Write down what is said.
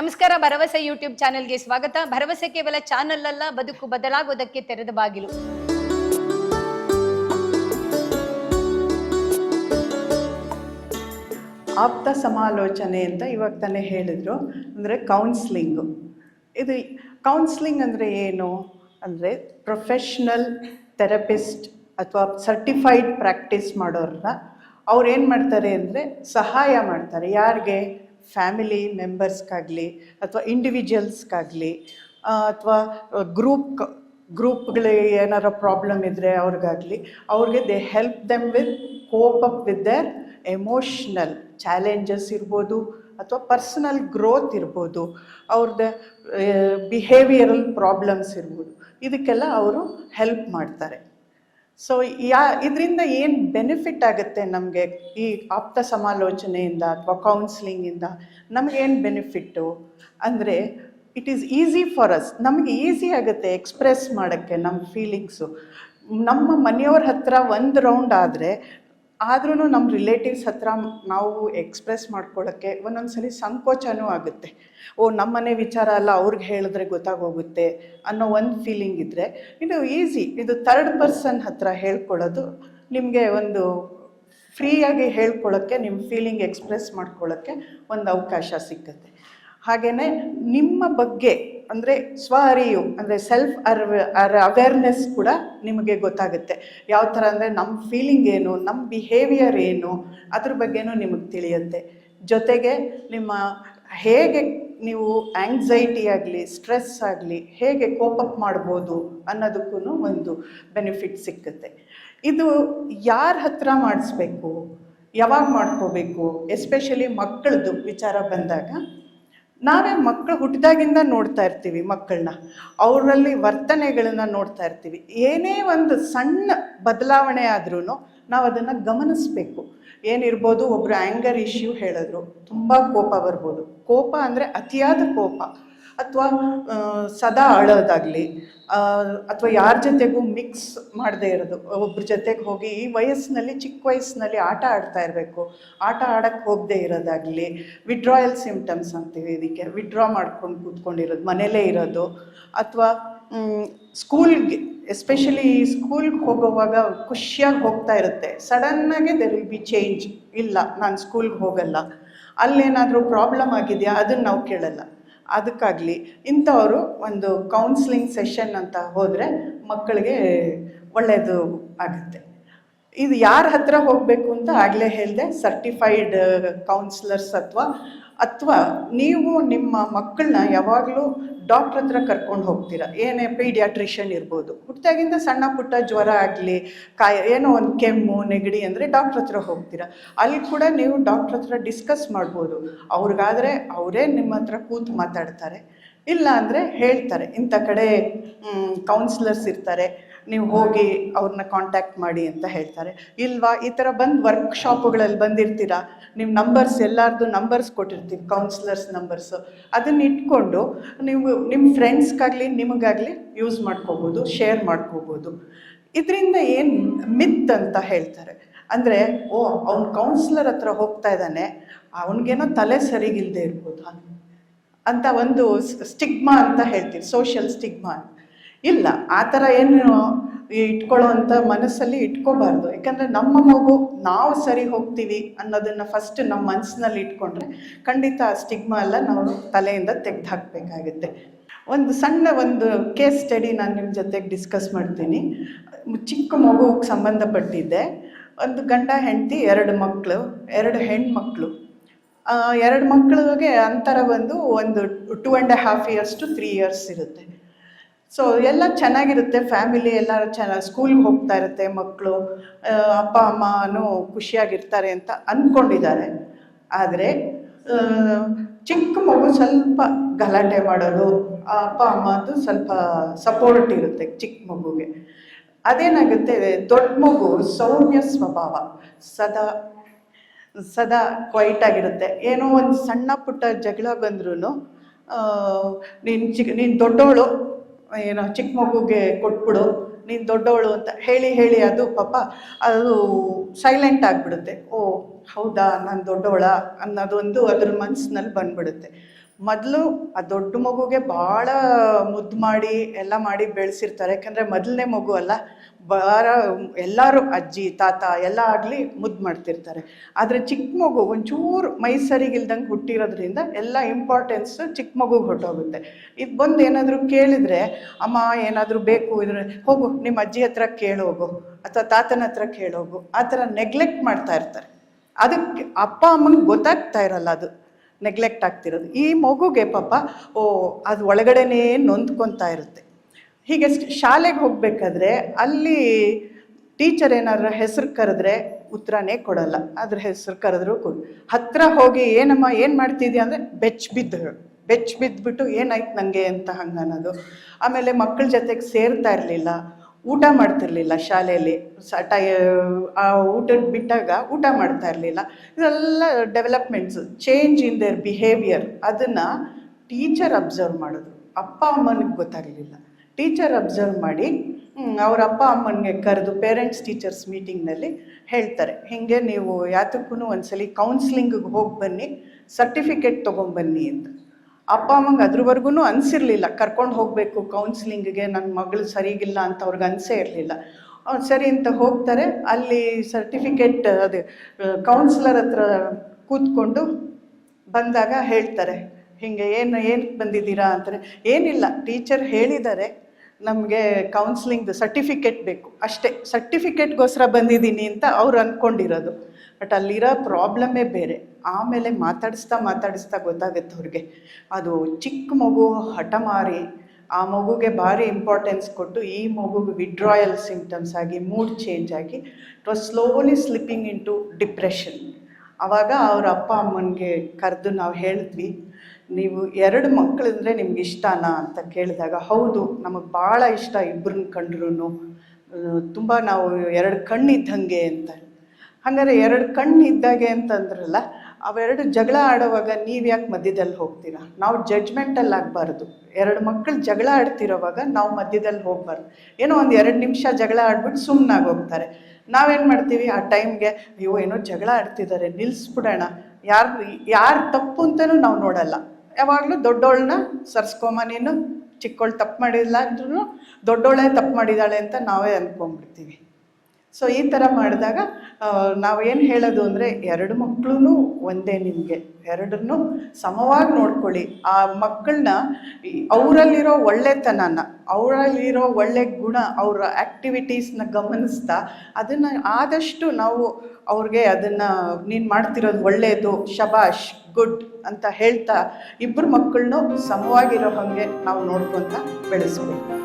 ನಮಸ್ಕಾರ, ಭರವಸೆ ಯೂಟ್ಯೂಬ್ ಚಾನೆಲ್ಗೆ ಸ್ವಾಗತ. ಭರವಸೆ ಕೇವಲ ಚಾನೆಲ್ ಅಲ್ಲ, ಬದುಕು ಬದಲಾಗೋದಕ್ಕೆ ತೆರೆದ ಬಾಗಿಲು. ಆಪ್ತ ಸಮಾಲೋಚನೆ ಅಂತ ಇವಾಗ ತಾನೇ ಹೇಳಿದ್ರು. ಅಂದರೆ ಕೌನ್ಸ್ಲಿಂಗು ಇದು ಕೌನ್ಸ್ಲಿಂಗ್ ಅಂದರೆ ಏನು? ಅಂದರೆ ಪ್ರೊಫೆಷ್ನಲ್ ಥೆರಪಿಸ್ಟ್ ಅಥವಾ ಸರ್ಟಿಫೈಡ್ ಪ್ರಾಕ್ಟೀಸ್ ಮಾಡೋರನ್ನ ಅವ್ರು ಏನು ಮಾಡ್ತಾರೆ ಅಂದರೆ ಸಹಾಯ ಮಾಡ್ತಾರೆ. ಯಾರಿಗೆ? ಫ್ಯಾಮಿಲಿ ಮೆಂಬರ್ಸ್ಗಾಗಲಿ ಅಥವಾ ಇಂಡಿವಿಜುವಲ್ಸ್ಗಾಗಲಿ ಅಥವಾ ಗ್ರೂಪ್ ಗ್ರೂಪ್ಗಳಿಗೆ ಏನಾರ ಪ್ರಾಬ್ಲಮ್ ಇದ್ದರೆ ಅವ್ರಿಗಾಗಲಿ, ಅವ್ರಿಗೆ they help them with cope up with their emotional challenges ಇರ್ಬೋದು ಅಥವಾ ಪರ್ಸನಲ್ ಗ್ರೋತ್ ಇರ್ಬೋದು ಅವ್ರದ್ದು ಬಿಹೇವಿಯರಲ್ ಪ್ರಾಬ್ಲಮ್ಸ್ ಇರ್ಬೋದು, ಇದಕ್ಕೆಲ್ಲ ಅವರು ಹೆಲ್ಪ್ ಮಾಡ್ತಾರೆ. ಸೊ ಯಾ, ಇದರಿಂದ ಏನು ಬೆನಿಫಿಟ್ ಆಗುತ್ತೆ ನಮಗೆ ಈ ಆಪ್ತ ಸಮಾಲೋಚನೆಯಿಂದ ಅಥವಾ ಕೌನ್ಸ್ಲಿಂಗಿಂದ ನಮಗೇನು ಬೆನಿಫಿಟ್ಟು ಅಂದರೆ it is easy for us ನಮಗೆ ಈಸಿ ಆಗುತ್ತೆ ಎಕ್ಸ್ಪ್ರೆಸ್ ಮಾಡೋಕ್ಕೆ ನಮ್ಮ ಫೀಲಿಂಗ್ಸು ನಮ್ಮ ಮನೆಯವ್ರ ಹತ್ರ ಒಂದು ರೌಂಡ್ ಆದರೆ ಆದ್ರೂ ನಮ್ಮ ರಿಲೇಟಿವ್ಸ್ ಹತ್ರ ನಾವು ಎಕ್ಸ್ಪ್ರೆಸ್ ಮಾಡ್ಕೊಳ್ಳೋಕ್ಕೆ ಒಂದೊಂದು ಸಂಕೋಚನೂ ಆಗುತ್ತೆ. ಓ ನಮ್ಮನೆ ವಿಚಾರ ಅಲ್ಲ ಅವ್ರಿಗೆ ಹೇಳಿದ್ರೆ ಗೊತ್ತಾಗೋಗುತ್ತೆ ಅನ್ನೋ ಒಂದು ಫೀಲಿಂಗ್ ಇದ್ದರೆ ಇದು ಈಸಿ ಇದು ಥರ್ಡ್ ಪರ್ಸನ್ ಹತ್ರ ಹೇಳ್ಕೊಳ್ಳೋದು ನಿಮಗೆ ಒಂದು ಫ್ರೀಯಾಗಿ ಹೇಳ್ಕೊಳ್ಳೋಕ್ಕೆ ನಿಮ್ಮ ಫೀಲಿಂಗ್ ಎಕ್ಸ್ಪ್ರೆಸ್ ಮಾಡ್ಕೊಳ್ಳೋಕ್ಕೆ ಒಂದು ಅವಕಾಶ ಸಿಕ್ಕತ್ತೆ. ಹಾಗೆಯೇ ನಿಮ್ಮ ಬಗ್ಗೆ ಅಂದರೆ ಸ್ವ ಅರಿವು ಅಂದರೆ ಸೆಲ್ಫ್ ಅರ್ ಅವೇರ್ನೆಸ್ ಕೂಡ ನಿಮಗೆ ಗೊತ್ತಾಗುತ್ತೆ. ಯಾವ ಥರ ಅಂದರೆ ನಮ್ಮ ಫೀಲಿಂಗ್ ಏನು ನಮ್ಮ ಬಿಹೇವಿಯರ್ ಏನು, ಅದ್ರ ಬಗ್ಗೆನೂ ನಿಮಗೆ ತಿಳಿಯುತ್ತೆ. ಜೊತೆಗೆ ನಿಮ್ಮ ಹೇಗೆ ನೀವು ಆಂಗ್ಸೈಟಿ ಆಗಲಿ ಸ್ಟ್ರೆಸ್ ಆಗಲಿ, ಹೇಗೆ ಕೋಪಪ್ ಮಾಡ್ಬೋದು ಅನ್ನೋದಕ್ಕೂ ಒಂದು ಬೆನಿಫಿಟ್ ಸಿಕ್ಕುತ್ತೆ. ಇದು ಯಾರ ಹತ್ರ ಮಾಡಿಸ್ಬೇಕು, ಯಾವಾಗ ಮಾಡ್ಕೋಬೇಕು ಎಸ್ಪೆಷಲಿ ಮಕ್ಕಳದ್ದು ವಿಚಾರ ಬಂದಾಗ ನಾವೇ ಮಕ್ಕಳು ಹುಟ್ಟಿದಾಗಿಂದ ನೋಡ್ತಾ ಇರ್ತೀವಿ ಮಕ್ಕಳನ್ನ ಅವರಲ್ಲಿ ವರ್ತನೆಗಳನ್ನ ನೋಡ್ತಾ ಇರ್ತೀವಿ. ಏನೇ ಒಂದು ಸಣ್ಣ ಬದಲಾವಣೆ ಆದ್ರೂ ನಾವು ಅದನ್ನು ಗಮನಿಸಬೇಕು. ಏನಿರ್ಬೋದು ಒಬ್ಬರು ಆ್ಯಂಗರ್ ಇಶ್ಯೂ ಹೇಳಿದ್ರು, ತುಂಬ ಕೋಪ ಬರ್ಬೋದು. ಕೋಪ ಅಂದರೆ ಅತಿಯಾದ ಕೋಪ. ಅಥವಾ ಸದಾ ಅಳೋದಾಗಲಿ ಅಥವಾ ಯಾರ ಜೊತೆಗೂ ಮಿಕ್ಸ್ ಮಾಡದೇ ಇರೋದು ಒಬ್ಬರ ಜೊತೆಗೆ ಹೋಗಿ ಈ ವಯಸ್ಸಿನಲ್ಲಿ ಚಿಕ್ಕ ವಯಸ್ಸಿನಲ್ಲಿ ಆಟ ಆಡ್ತಾ ಇರಬೇಕು. ಆಟ ಆಡೋಕ್ಕೆ ಹೋಗದೆ ಇರೋದಾಗಲಿ ವಿಡ್ರಾಯಲ್ ಸಿಂಪ್ಟಮ್ಸ್ ಅಂತೀವಿ ಇದಕ್ಕೆ. ವಿಡ್ರಾ ಮಾಡ್ಕೊಂಡು ಕೂತ್ಕೊಂಡಿರೋದು, ಮನೇಲೇ ಇರೋದು. ಅಥವಾ ಸ್ಕೂಲ್ಗೆ ಎಸ್ಪೆಷಲಿ ಸ್ಕೂಲ್ಗೆ ಹೋಗೋವಾಗ ಖುಷಿಯಾಗಿ ಹೋಗ್ತಾ ಇರುತ್ತೆ. ಸಡನ್ನಾಗೆ ದೆರ್ ವಿಲ್ ಬಿ ಚೇಂಜ್ ಇಲ್ಲ, ನಾನು ಸ್ಕೂಲ್ಗೆ ಹೋಗಲ್ಲ. ಅಲ್ಲೇನಾದರೂ ಪ್ರಾಬ್ಲಮ್ ಆಗಿದೆಯಾ ಅದನ್ನು ನಾವು ಕೇಳಲ್ಲ. ಅದಕ್ಕಾಗಲಿ ಇಂಥವರು ಒಂದು ಕೌನ್ಸ್ಲಿಂಗ್ ಸೆಷನ್ ಅಂತ ಹೋದರೆ ಮಕ್ಕಳಿಗೆ ಒಳ್ಳೆಯದು ಆಗುತ್ತೆ. ಇದು ಯಾರ ಹತ್ರ ಹೋಗಬೇಕು ಅಂತ ಆಗಲೇ ಹೇಳಿದೆ ಸರ್ಟಿಫೈಡ್ ಕೌನ್ಸಿಲರ್ಸ್ ಅಥವಾ ಅಥವಾ ನೀವು ನಿಮ್ಮ ಮಕ್ಕಳನ್ನ ಯಾವಾಗಲೂ ಡಾಕ್ಟ್ರ್ ಹತ್ರ ಕರ್ಕೊಂಡು ಹೋಗ್ತೀರಾ. ಏನೇ ಪೀಡಿಯಾಟ್ರಿಷಿಯನ್ ಇರ್ಬೋದು. ಹುಟ್ಟಾಗಿಂದ ಸಣ್ಣ ಪುಟ್ಟ ಜ್ವರ ಆಗಲಿ, ಕಾಯ, ಏನೋ ಒಂದು ಕೆಮ್ಮು, ನೆಗಡಿ ಅಂದರೆ ಡಾಕ್ಟ್ರ್ ಹತ್ರ ಹೋಗ್ತೀರಾ. ಅಲ್ಲಿ ಕೂಡ ನೀವು ಡಾಕ್ಟ್ರ್ ಹತ್ರ ಡಿಸ್ಕಸ್ ಮಾಡ್ಬೋದು. ಅವ್ರಿಗಾದರೆ ಅವರೇ ನಿಮ್ಮ ಹತ್ರ ಕೂತು ಮಾತಾಡ್ತಾರೆ. ಇಲ್ಲ ಅಂದರೆ ಹೇಳ್ತಾರೆ. ಇಂಥ ಕಡೆ ಕೌನ್ಸಿಲರ್ಸ್ ಇರ್ತಾರೆ. ನೀವು ಹೋಗಿ ಅವ್ರನ್ನ ಕಾಂಟ್ಯಾಕ್ಟ್ ಮಾಡಿ ಅಂತ ಹೇಳ್ತಾರೆ. ಇಲ್ವಾ? ಈ ಥರ ಬಂದು ವರ್ಕ್ಶಾಪುಗಳಲ್ಲಿ ಬಂದಿರ್ತೀರಾ? ನಿಮ್ಮ ನಂಬರ್ಸ್ ಎಲ್ಲರದ್ದು ನಂಬರ್ಸ್ ಕೊಟ್ಟಿರ್ತೀವಿ ಕೌನ್ಸಿಲರ್ಸ್ ನಂಬರ್ಸು ಅದನ್ನ ಇಟ್ಕೊಂಡು ನೀವು ನಿಮ್ಮ ಫ್ರೆಂಡ್ಸ್ಗಾಗಲಿ ನಿಮಗಾಗಲಿ ಯೂಸ್ ಮಾಡ್ಕೋಬೋದು ಶೇರ್ ಮಾಡ್ಕೋಬೋದು. ಇದರಿಂದ ಏನು ಮಿತ್ ಅಂತ ಹೇಳ್ತಾರೆ. ಅಂದರೆ, ಓ, ಅವ್ನು ಕೌನ್ಸಿಲರ್ ಹತ್ರ ಹೋಗ್ತಾ ಇದ್ದಾನೆ. ಅವನಿಗೇನೋ ತಲೆ ಸರಿಗಿಲ್ಲದೆ ಇರ್ಬೋದು ಅಂತ ಒಂದು ಸ್ಟಿಗ್ಮಾ ಅಂತ ಹೇಳ್ತೀವಿ ಸೋಷಿಯಲ್ ಸ್ಟಿಗ್ಮಾ ಇಲ್ಲ, ಆ ಥರ ಏನು ಇಟ್ಕೊಳ್ಳೋವಂಥ ಮನಸ್ಸಲ್ಲಿ ಇಟ್ಕೋಬಾರ್ದು. ಯಾಕಂದರೆ ನಮ್ಮ ಮಗು ನಾವು ಸರಿ ಹೋಗ್ತೀವಿ ಅನ್ನೋದನ್ನು ಫಸ್ಟ್ ನಮ್ಮ ಮನಸ್ಸಿನಲ್ಲಿ ಇಟ್ಕೊಂಡ್ರೆ ಖಂಡಿತ ಆ ಸ್ಟಿಗ್ಮಾ ಎಲ್ಲ ನಾವು ತಲೆಯಿಂದ ತೆಗೆದು ಹಾಕಬೇಕಾಗುತ್ತೆ ಒಂದು ಸಣ್ಣ ಒಂದು ಕೇಸ್ ಸ್ಟಡಿ ನಾನು ನಿಮ್ಮ ಜೊತೆಗೆ ಡಿಸ್ಕಸ್ ಮಾಡ್ತೀನಿ. ಚಿಕ್ಕ ಮಗುಗೆ ಸಂಬಂಧಪಟ್ಟಿದ್ದೆ. ಒಂದು ಗಂಡ, ಹೆಂಡತಿ, ಎರಡು ಮಕ್ಕಳು ಎರಡು ಹೆಣ್ಮಕ್ಳು. ಎರಡು ಮಕ್ಕಳಿಗೆ ಅಂತರ ಬಂದು ಒಂದು two and half years to three years ಇರುತ್ತೆ. ಸೊ ಎಲ್ಲ ಚೆನ್ನಾಗಿರುತ್ತೆ. ಫ್ಯಾಮಿಲಿ ಎಲ್ಲರೂ ಚೆನ್ನಾಗಿ ಸ್ಕೂಲ್ಗೆ ಹೋಗ್ತಾ ಇರುತ್ತೆ ಮಕ್ಕಳು. ಅಪ್ಪ, ಅಮ್ಮನೂ ಖುಷಿಯಾಗಿರ್ತಾರೆ ಅಂತ ಅಂದ್ಕೊಂಡಿದ್ದಾರೆ ಆದರೆ ಚಿಕ್ಕ ಮಗು ಸ್ವಲ್ಪ ಗಲಾಟೆ ಮಾಡೋದು ಅಪ್ಪ, ಅಮ್ಮದು ಸ್ವಲ್ಪ ಸಪೋರ್ಟ್ ಇರುತ್ತೆ ಚಿಕ್ಕ ಮಗುಗೆ. ಅದೇನಾಗುತ್ತೆ, ದೊಡ್ಡ ಮಗು ಸೌಮ್ಯ ಸ್ವಭಾವ. ಸದಾ ಸದಾ ಕ್ವೈಟ್ ಆಗಿರುತ್ತೆ. ಏನೋ ಒಂದು ಸಣ್ಣ ಪುಟ್ಟ ಜಗಳ ಬಂದ್ರೂ ನೀನು ಚಿಕ್ಕ ನೀನು ದೊಡ್ಡವಳು, ಏನೋ ಚಿಕ್ಕ ಮಗುಗೆ ಕೊಟ್ಬಿಡು, ನೀನು ದೊಡ್ಡವಳು ಅಂತ ಹೇಳಿ ಹೇಳಿ ಅದು ಪಾಪ, ಅದು ಸೈಲೆಂಟ್ ಆಗಿಬಿಡುತ್ತೆ. ಓ, ಹೌದಾ, ನಾನು ದೊಡ್ಡವಳ ಅನ್ನೋದೊಂದು ಅದ್ರ ಮನಸ್ಸಿನಲ್ಲಿ ಬಂದ್ಬಿಡುತ್ತೆ. ಮೊದಲು ಆ ದೊಡ್ಡ ಮಗುಗೆ ಭಾಳ ಮುದ್ದು ಮಾಡಿ, ಎಲ್ಲ ಮಾಡಿ ಬೆಳೆಸಿರ್ತಾರೆ. ಯಾಕಂದರೆ ಮೊದಲನೇ ಮಗು ಅಲ್ಲ ಭಾಳ ಎಲ್ಲರೂ ಅಜ್ಜಿ, ತಾತ ಎಲ್ಲ ಆಗಲಿ ಮುದ್ದು ಮಾಡ್ತಿರ್ತಾರೆ. ಆದರೆ ಚಿಕ್ಕ ಮಗು ಒಂಚೂರು ಮೈ ಸರಿಗಿಲ್ದಂಗೆ ಹುಟ್ಟಿರೋದ್ರಿಂದ ಎಲ್ಲ ಇಂಪಾರ್ಟೆನ್ಸ್ ಚಿಕ್ಕ ಮಗುಗೆ ಹೊರಟೋಗುತ್ತೆ. ಇದು ಬಂದು ಏನಾದರೂ ಕೇಳಿದರೆ, ಅಮ್ಮ, ಏನಾದರೂ ಬೇಕು, ಇದ್ರೆ, ಹೋಗು ನಿಮ್ಮ ಅಜ್ಜಿ ಹತ್ರ ಕೇಳೋಗು, ಅಥವಾ ತಾತನ ಹತ್ರ ಕೇಳೋಗು. ಆ ಥರ ನೆಗ್ಲೆಕ್ಟ್ ಮಾಡ್ತಾ ಇರ್ತಾರೆ. ಅದಕ್ಕೆ ಅಪ್ಪ, ಅಮ್ಮಂಗೆ ಗೊತ್ತಾಗ್ತಾ ಇರಲ್ಲ ಅದು ನೆಗ್ಲೆಕ್ಟ್ ಆಗ್ತಿರೋದು. ಈ ಮಗುಗೆ ಪಾಪ, ಓ, ಅದು ಒಳಗಡೆನೇ ನೊಂದ್ಕೊತಾ ಇರುತ್ತೆ. ಹೀಗೆ ಶಾಲೆಗೆ ಹೋಗಬೇಕಾದ್ರೆ ಅಲ್ಲಿ ಟೀಚರ್ ಏನಾದ್ರು ಹೆಸರು ಕರೆದ್ರೆ ಉತ್ತರನೇ ಕೊಡಲ್ಲ. ಅದ್ರ ಹೆಸರು ಕರೆದ್ರು ಹತ್ರ ಹೋಗಿ ಏನಮ್ಮ ಏನು ಮಾಡ್ತಿದ್ಯಾ ಅಂದರೆ ಬೆಚ್ಚ ಬಿದ್ದು ಬೆಚ್ಚ ಬಿದ್ದುಬಿಟ್ಟು ಏನಾಯ್ತು ನನಗೆ ಅಂತ ಹಂಗೆ ಅನ್ನೋದು. ಆಮೇಲೆ ಮಕ್ಕಳ ಜೊತೆಗೆ ಸೇರ್ತಾ ಇರಲಿಲ್ಲ, ಊಟ ಮಾಡ್ತಿರ್ಲಿಲ್ಲ ಶಾಲೆಯಲ್ಲಿ. ಸ ಟೈ, ಆ ಊಟದ ಬಿಟ್ಟಾಗ ಊಟ ಮಾಡ್ತಾ ಇರಲಿಲ್ಲ. ಇದೆಲ್ಲ developments change in their behaviour ಅದನ್ನು ಟೀಚರ್ ಅಬ್ಸರ್ವ್ ಮಾಡೋದು. ಅಪ್ಪ ಅಮ್ಮನಿಗೆ ಗೊತ್ತಾಗಲಿಲ್ಲ. ಟೀಚರ್ ಅಬ್ಸರ್ವ್ ಮಾಡಿ ಅವ್ರ ಅಪ್ಪ ಅಮ್ಮನಿಗೆ ಕರೆದು ಪೇರೆಂಟ್ಸ್ ಟೀಚರ್ಸ್ ಮೀಟಿಂಗ್ನಲ್ಲಿ ಹೇಳ್ತಾರೆ. ಹೀಗೆ ನೀವು ಯಾತಕ್ಕೂ ಒಂದ್ಸಲಿ ಕೌನ್ಸ್ಲಿಂಗಿಗೆ ಹೋಗಿ ಬನ್ನಿ ಸರ್ಟಿಫಿಕೇಟ್ ತೊಗೊಂಬನ್ನಿ ಅಂತ. ಅಪ್ಪ ಅಮ್ಮಂಗೆ ಅದ್ರವರೆಗೂ ಅನಿಸಿರ್ಲಿಲ್ಲ. ಕರ್ಕೊಂಡು ಹೋಗಬೇಕು ಕೌನ್ಸಿಲಿಂಗ್ಗೆ ನನ್ನ ಮಗಳು ಸರಿಗಿಲ್ಲ ಅಂತ ಅವ್ರಿಗೆ ಅನಿಸೇ ಇರಲಿಲ್ಲ. ಅವ್ರು ಸರಿ ಅಂತ ಹೋಗ್ತಾರೆ. ಅಲ್ಲಿ ಸರ್ಟಿಫಿಕೇಟ್ ಅದೇ ಕೌನ್ಸಿಲರ್ ಹತ್ರ ಕೂತ್ಕೊಂಡು ಬಂದಾಗ ಹೇಳ್ತಾರೆ. ಹಿಂಗೆ ಏನು ಏನಕ್ಕೆ ಬಂದಿದ್ದೀರಾ? ಅಂತಾರೆ. ಏನಿಲ್ಲ ಟೀಚರ್ ಹೇಳಿದ್ದಾರೆ. ನಮಗೆ ಕೌನ್ಸ್ಲಿಂಗ್ದು ಸರ್ಟಿಫಿಕೇಟ್ ಬೇಕು. ಅಷ್ಟೇ ಸರ್ಟಿಫಿಕೇಟ್ಗೋಸ್ಕರ ಬಂದಿದ್ದೀನಿ ಅಂತ ಅವ್ರು ಅಂದ್ಕೊಂಡಿರೋದು ಬಟ್ ಅಲ್ಲಿರೋ ಪ್ರಾಬ್ಲಮ್ಮೇ ಬೇರೆ. ಆಮೇಲೆ ಮಾತಾಡಿಸ್ತಾ ಮಾತಾಡಿಸ್ತಾ ಗೊತ್ತಾಗುತ್ತೆ ಅವ್ರಿಗೆ. ಅದು ಚಿಕ್ಕ ಮಗು ಹಠಮಾರಿ ಆ ಮಗುಗೆ ಭಾರಿ ಇಂಪಾರ್ಟೆನ್ಸ್ ಕೊಟ್ಟು ಈ ಮಗುಗೆ ವಿಡ್ರಾಯಲ್ ಸಿಂಪ್ಟಮ್ಸ್ ಆಗಿ ಮೂಡ್ ಚೇಂಜ್ ಆಗಿ it was slowly slipping into depression ಆವಾಗ ಅವ್ರ ಅಪ್ಪ ಅಮ್ಮನಿಗೆ ಕರೆದು ನಾವು ಹೇಳಿದ್ವಿ ನೀವು ಎರಡು ಮಕ್ಕಳಿದ್ರೆ ನಿಮ್ಗೆ ಇಷ್ಟನಾ ಅಂತ ಕೇಳಿದಾಗ, ಹೌದು, ನಮಗೆ ಭಾಳ ಇಷ್ಟ ಇಬ್ಬರನ್ನ ಕಂಡ್ರು ತುಂಬ ನಾವು ಎರಡು ಕಣ್ಣಿದ್ದಂಗೆ ಅಂತ. ಹಾಗಾದ್ರೆ ಎರಡು ಕಣ್ಣಿದ್ದಾಗೆ ಅಂತಂದ್ರಲ್ಲ, ಅವೆರಡು ಜಗಳ ಆಡುವಾಗ ನೀವು ಯಾಕೆ ಮಧ್ಯದಲ್ಲಿ ಹೋಗ್ತೀರಾ? ನಾವು ಜಡ್ಜ್ಮೆಂಟಲ್ಲಿ ಆಗಬಾರ್ದು. ಎರಡು ಮಕ್ಕಳು ಜಗಳ ಆಡ್ತಿರೋವಾಗ ನಾವು ಮಧ್ಯದಲ್ಲಿ ಹೋಗ್ಬಾರ್ದು. ಏನೋ ಒಂದು ಎರಡು ನಿಮಿಷ ಜಗಳ ಆಡ್ಬಿಟ್ಟು ಸುಮ್ಮನಾಗಿ ಹೋಗ್ತಾರೆ. ನಾವೇನು ಮಾಡ್ತೀವಿ? ಆ ಟೈಮ್ಗೆ ಅಯ್ಯೋ, ಏನೋ ಜಗಳ ಆಡ್ತಿದ್ದಾರೆ ನಿಲ್ಲಿಸ್ಬಿಡೋಣ ಯಾರು ಯಾರು ತಪ್ಪು ಅಂತಲೂ ನಾವು ನೋಡಲ್ಲ. ಯಾವಾಗಲೂ ದೊಡ್ಡೋಳನ್ನ ಸರ್ಸ್ಕೊಂಬ ನೀನು ಚಿಕ್ಕವಳು ತಪ್ಪು ಮಾಡಿಲ್ಲ ಅಂದ್ರೂ ದೊಡ್ಡೋಳೆ ತಪ್ಪು ಮಾಡಿದ್ದಾಳೆ ಅಂತ ನಾವೇ ಅಂದ್ಕೊಂಡ್ಬಿಡ್ತೀವಿ ಸೊ ಈ ಥರ ಮಾಡಿದಾಗ ನಾವೇನು ಹೇಳೋದು ಅಂದರೆ ಎರಡು ಮಕ್ಕಳು ಒಂದೇ ನಿಮಗೆ. ಎರಡನ್ನು ಸಮವಾಗಿ ನೋಡ್ಕೊಳ್ಳಿ. ಆ ಮಕ್ಕಳನ್ನ ಅವರಲ್ಲಿರೋ ಒಳ್ಳೆತನನ, ಅವರಲ್ಲಿರೋ ಒಳ್ಳೆ ಗುಣ, ಅವರ ಆ್ಯಕ್ಟಿವಿಟೀಸ್ನ ಗಮನಿಸ್ತಾ ಅದನ್ನು ಆದಷ್ಟು ನಾವು ಅವ್ರಿಗೆ ಅದನ್ನು ನೀನು ಮಾಡ್ತಿರೋದು ಒಳ್ಳೆಯದು ಶಬಾಷ್, ಗುಡ್ ಅಂತ ಹೇಳ್ತಾ ಇಬ್ಬರು ಮಕ್ಕಳನ್ನೂ ಸಮವಾಗಿರೋ ಹಾಗೆ ನಾವು ನೋಡ್ಕೊತ ಬೆಳೆಸ್ಬೇಕು.